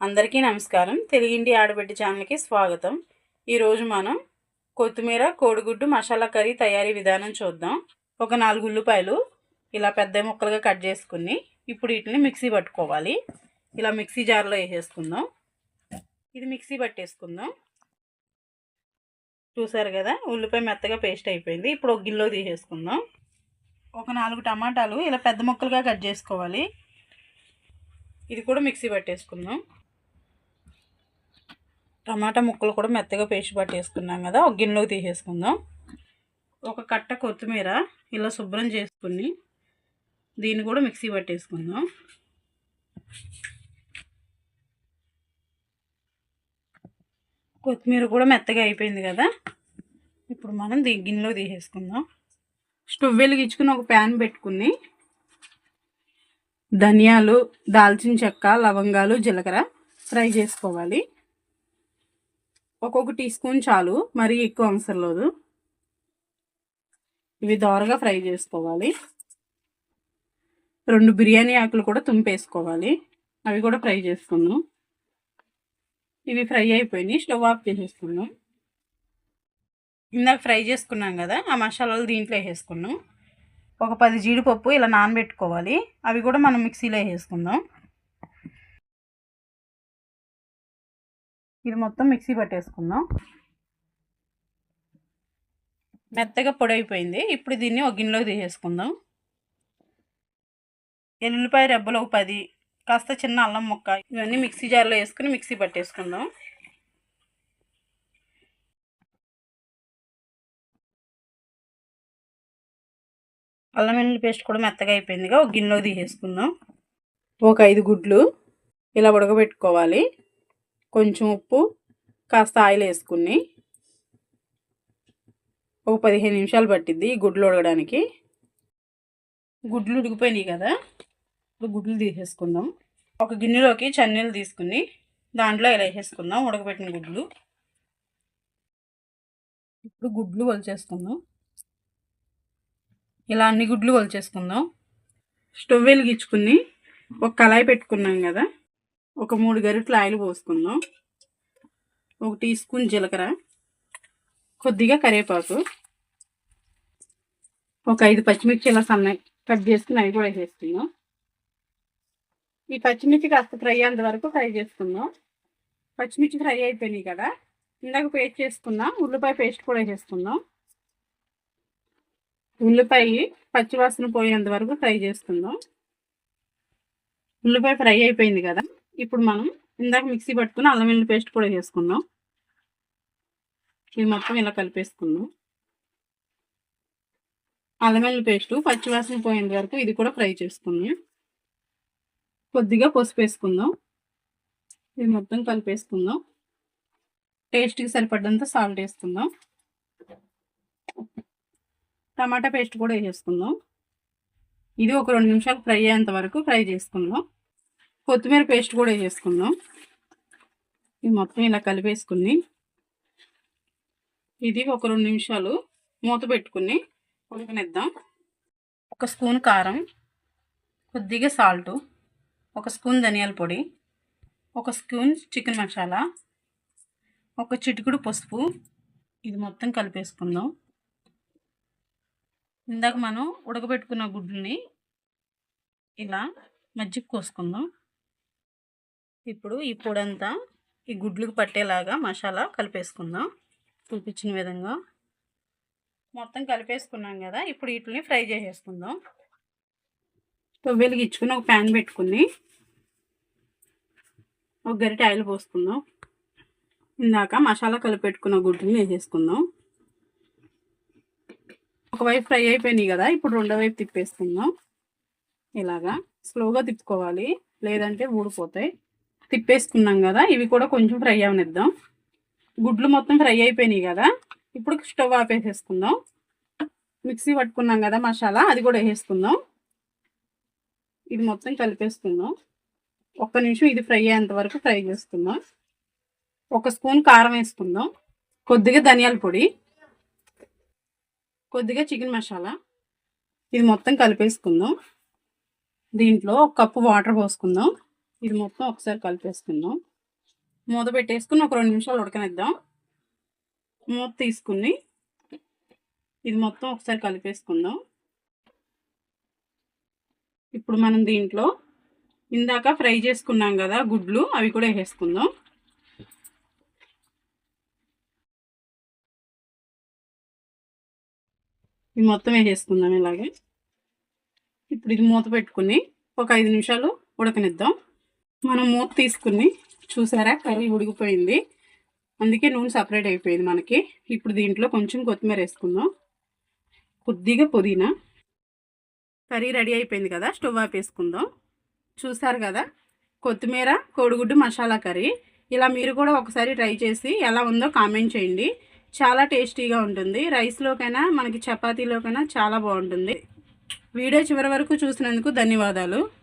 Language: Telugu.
అందరికీ నమస్కారం. తెలుగింటి ఆడబిడ్డ ఛానల్కి స్వాగతం. ఈరోజు మనం కొత్తిమీర కోడిగుడ్డు మసాలా కర్రీ తయారీ విధానం చూద్దాం. ఒక నాలుగు ఉల్లిపాయలు ఇలా పెద్ద ముక్కలుగా కట్ చేసుకుని ఇప్పుడు వీటిని మిక్సీ పట్టుకోవాలి. ఇలా మిక్సీ జార్లో వేసేసుకుందాం. ఇది మిక్సీ పట్టేసుకుందాం. చూసారు కదా ఉల్లిపాయ మెత్తగా పేస్ట్ అయిపోయింది. ఇప్పుడు ఒక గిన్నెలో తీసేసుకుందాం. ఒక నాలుగు టమాటాలు ఇలా పెద్ద ముక్కలుగా కట్ చేసుకోవాలి. ఇది కూడా మిక్సీ పట్టేసుకుందాం. టమాటా ముక్కలు కూడా మెత్తగా పేస్ట్ పట్టేసుకున్నాం కదా ఒక గిన్నెలోకి తీసేసుకుందాం. ఒక కట్ట కొత్తిమీర ఇలా శుభ్రం చేసుకుని దీన్ని కూడా మిక్సీ పట్టేసుకుందాం. కొత్తిమీర కూడా మెత్తగా అయిపోయింది కదా ఇప్పుడు మనం దీ గిన్నెలో తీసేసుకుందాం. స్టవ్ వెలిగించుకుని ఒక ప్యాన్ పెట్టుకుని ధనియాలు దాల్చిన చెక్క లవంగాలు జీలకర్ర ఫ్రై చేసుకోవాలి. ఒక్కొక్క టీ స్పూన్ చాలు మరీ ఎక్కువ అవసరం లేదు. ఇవి దోరగా ఫ్రై చేసుకోవాలి. రెండు బిర్యానీ ఆకులు కూడా తుంపేసుకోవాలి. అవి కూడా ఫ్రై చేసుకుందాం. ఇవి ఫ్రై అయిపోయినాయి స్టవ్ ఆఫ్ చేసేసుకుందాం. ఇందాక ఫ్రై చేసుకున్నాం కదా ఆ మసాలాలు దీంట్లో వేసేసుకున్నాం ఒక పది జీడిపప్పు ఇలా నానబెట్టుకోవాలి. అవి కూడా మనం మిక్సీలో వేసేసుకుందాం. ఇది మొత్తం మిక్సీ పట్టేసుకుందాం. మెత్తగా పొడి అయిపోయింది ఇప్పుడు దీన్ని ఒక గిన్నెలోకి తీసేసుకుందాం. ఎల్లుల్లిపాయ రెబ్బలు ఒక పది కాస్త చిన్న అల్లం ముక్క ఇవన్నీ మిక్సీ జార్లో వేసుకుని మిక్సీ పట్టేసుకుందాం. అల్లం వెల్లుల్లి పేస్ట్ కూడా మెత్తగా అయిపోయిందిగా ఒక గిన్నెలో తీసేసుకుందాం. ఒక ఐదు గుడ్లు ఇలా ఉడకబెట్టుకోవాలి. కొంచెం ఉప్పు కాస్త ఆయిల్ వేసుకుని ఒక పదిహేను నిమిషాలు పట్టిద్ది ఈ గుడ్లు ఉడకడానికి. గుడ్లు ఉడికిపోయినాయి కదా ఇప్పుడు గుడ్లు తీసేసుకుందాం. ఒక గిన్నెలోకి చన్నీళ్ళు తీసుకుని దాంట్లో ఇలా వేసేసుకుందాం ఉడకబెట్టిన గుడ్లు. ఇప్పుడు గుడ్లు వలిచేసుకుందాం. ఇలా అన్ని గుడ్లు వలిచేసుకుందాం. స్టవ్ వెలిగించుకుని ఒక కళాయి పెట్టుకున్నాం కదా ఒక మూడు గరిటెలు ఆయిల్ పోసుకుందాం. ఒక టీ స్పూన్ జీలకర్ర కొద్దిగా కరివేపాకు ఒక ఐదు పచ్చిమిర్చి ఇలా సన్న కట్ చేసుకుని అవి కూడా వేసేసుకుందాం. ఈ పచ్చిమిర్చి కాస్త ఫ్రై అయ్యేంత వరకు ఫ్రై చేసుకుందాం. పచ్చిమిర్చి ఫ్రై అయిపోయినాయి కదా ఇందాక పేస్ట్ చేసుకుందాం ఉల్లిపాయ పేస్ట్ కూడా వేసేసుకుందాం. ఉల్లిపాయ పచ్చివాసన పోయేంత వరకు ఫ్రై చేసుకుందాం. ఉల్లిపాయ ఫ్రై అయిపోయింది కదా ఇప్పుడు మనం ఇందాక మిక్సీ పట్టుకుని అల్లం వెల్లుల్లి పేస్ట్ కూడా వేసుకుందాం. ఇది మొత్తం ఇలా కలిపేసుకుందాం. అల్లం వెల్లుల్లి పేస్ట్ పచ్చివాసన పోయేంత వరకు ఇది కూడా ఫ్రై చేసుకుందాం. కొద్దిగా పసుపు వేసుకుందాం. ఇది మొత్తం కలిపేసుకుందాం. టేస్ట్కి సరిపడ్డంత సాల్ట్ వేసుకుందాం. టమాటా పేస్ట్ కూడా వేసేసుకుందాం. ఇది ఒక రెండు నిమిషాలు ఫ్రై అయ్యేంత వరకు ఫ్రై చేసుకుందాం. కొత్తిమీర పేస్ట్ కూడా వేసుకుందాం. ఇది మొత్తం ఇలా కలిపేసుకుని ఇది ఒక రెండు నిమిషాలు మూత పెట్టుకుని ఉడకనిద్దాం. ఒక స్పూన్ కారం కొద్దిగా సాల్టు ఒక స్పూన్ ధనియాల పొడి ఒక స్పూన్ చికెన్ మసాలా ఒక చిటికుడు పసుపు. ఇది మొత్తం కలిపేసుకుందాం. ఇందాక మనం ఉడకబెట్టుకున్న గుడ్లని ఇలా మజ్జిగ కోసుకుందాం. ఇప్పుడు ఈ పొడంతా ఈ గుడ్లకు పట్టేలాగా మసాలా కలిపేసుకుందాం. చూపించిన విధంగా. మొత్తం కలిపేసుకున్నాం కదా ఇప్పుడు వీటిని ఫ్రై చేసేసుకుందాం. వెలిగించుకుని ఒక ప్యాన్ పెట్టుకుని ఒక గరిటె ఆయిల్ పోసుకుందాం. ఇందాక మసాలా కలిపెట్టుకున్న గుడ్డుని వేసేసుకుందాం. ఒకవైపు ఫ్రై అయిపోయినాయి కదా ఇప్పుడు రెండో వైపు తిప్పేసుకుందాం. ఇలాగా స్లోగా తిప్పుకోవాలి లేదంటే ఊడిపోతాయి. తిప్పేసుకున్నాం కదా ఇవి కూడా కొంచెం ఫ్రై అవనిద్దాం. గుడ్లు మొత్తం ఫ్రై అయిపోయినాయి కదా ఇప్పుడు స్టవ్ ఆపేసేసుకుందాం. మిక్సీ పట్టుకున్నాం కదా మసాలా అది కూడా వేసేసుకుందాం. ఇది మొత్తం కలిపేసుకుందాం. ఒక్క నిమిషం ఇది ఫ్రై అయ్యేంత వరకు ఫ్రై చేసుకుందాం ఒక స్పూన్ కారం వేసుకుందాం. కొద్దిగా ధనియాల పొడి కొద్దిగా చికెన్ మసాలా ఇది మొత్తం కలిపేసుకుందాం. దీంట్లో ఒక కప్పు వాటర్ పోసుకుందాం. ఇది మొత్తం ఒకసారి కలిపేసుకుందాం. మూత పెట్టేసుకుని ఒక రెండు నిమిషాలు ఉడకనిద్దాం. మూత తీసుకుని ఇది మొత్తం ఒకసారి కలిపేసుకుందాం. ఇప్పుడు మనం దీంట్లో ఇందాక ఫ్రై చేసుకున్నాం కదా గుడ్లు అవి కూడా వేసేసుకుందాం. ఇది మొత్తం వేసేసుకుందాం ఇలాగే. ఇప్పుడు ఇది మూత పెట్టుకుని ఒక ఐదు నిమిషాలు ఉడకనిద్దాం. మనం మూత తీసుకుని చూసారా కర్రీ ఉడికిపోయింది. అందుకే నూనె సపరేట్ అయిపోయింది మనకి. ఇప్పుడు దీంట్లో కొంచెం కొత్తిమీర వేసుకుందాం. కొద్దిగా పుదీనా. కర్రీ రెడీ అయిపోయింది కదా స్టవ్ ఆపేసుకుందాం చూసారు కదా కొత్తిమీర కోడిగుడ్డు మసాలా కర్రీ. ఇలా మీరు కూడా ఒకసారి ట్రై చేసి ఎలా ఉందో కామెంట్ చేయండి. చాలా టేస్టీగా ఉంటుంది. రైస్లోకైనా మనకి చపాతీలోకైనా చాలా బాగుంటుంది. వీడియో చివరి వరకు చూసినందుకు ధన్యవాదాలు.